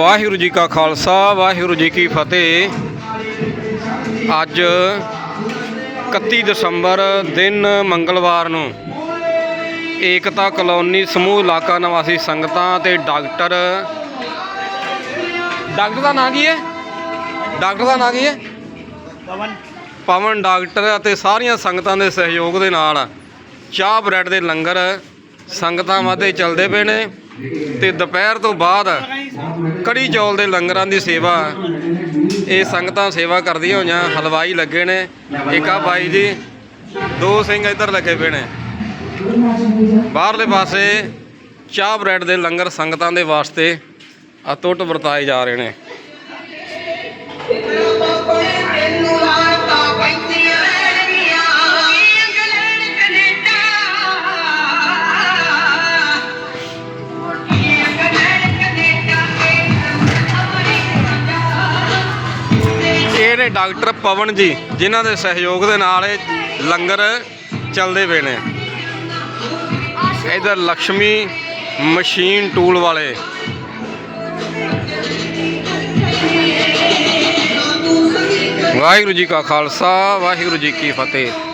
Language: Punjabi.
ਵਾਹਿਗੁਰੂ ਜੀ ਕਾ ਖਾਲਸਾ ਵਾਹਿਗੁਰੂ ਜੀ ਕੀ ਫਤਿਹ। ਅੱਜ 31 ਦਸੰਬਰ ਦਿਨ ਮੰਗਲਵਾਰ ਨੂੰ ਏਕਤਾ ਕਲੋਨੀ ਸਮੂਹ ਇਲਾਕਾ ਨਿਵਾਸੀ ਸੰਗਤਾਂ ਤੇ ਡਾਕਟਰ ਡਾਕਟਰ ਦਾ ਨਾਂ ਕੀ ਹੈ? ਡਾਕਟਰ ਦਾ ਨਾਂ ਕੀ ਹੈ? ਪਵਨ। ਪਵਨ ਡਾਕਟਰ ਅਤੇ ਸਾਰੀਆਂ ਸੰਗਤਾਂ ਦੇ ਸਹਿਯੋਗ ਦੇ ਨਾਲ ਚਾਹ ਬ੍ਰੈਡ ਦੇ ਲੰਗਰ ਸੰਗਤਾਂ ਵਾਧੇ ਚੱਲਦੇ ਪਏ ਨੇ ਤੇ ਦੁਪਹਿਰ ਤੋਂ ਬਾਅਦ ਕੜੀ ਚੌਲ ਦੇ ਲੰਗਰਾਂ ਦੀ ਸੇਵਾ, ਇਹ ਸੰਗਤਾਂ ਸੇਵਾ ਕਰਦੀਆਂ ਹੋਈਆਂ, ਹਲਵਾਈ ਲੱਗੇ ਨੇ। ਇੱਕ ਆ ਬਾਈ ਜੀ, ਦੋ ਸਿੰਘ ਇੱਧਰ ਲੱਗੇ ਪਏ ਨੇ। ਬਾਹਰਲੇ ਪਾਸੇ ਚਾਹ ਬ੍ਰੈਡ ਦੇ ਲੰਗਰ ਸੰਗਤਾਂ ਦੇ ਵਾਸਤੇ ਅਤੁੱਟ ਵਰਤਾਏ ਜਾ ਰਹੇ ਨੇ। ਇਹ ਨੇ ਡਾਕਟਰ ਪਵਨ ਜੀ, ਜਿਨ੍ਹਾਂ ਦੇ ਸਹਿਯੋਗ ਦੇ ਨਾਲ ਇਹ ਲੰਗਰ ਚੱਲਦੇ ਪਏ ਨੇ। ਇਧਰ ਲక్ష్ਮੀ ਮਸ਼ੀਨ ਟੂਲ ਵਾਲੇ। ਵਾਹਿਗੁਰੂ ਜੀ ਕਾ ਖਾਲਸਾ, ਵਾਹਿਗੁਰੂ ਜੀ ਕੀ ਫਤਿਹ।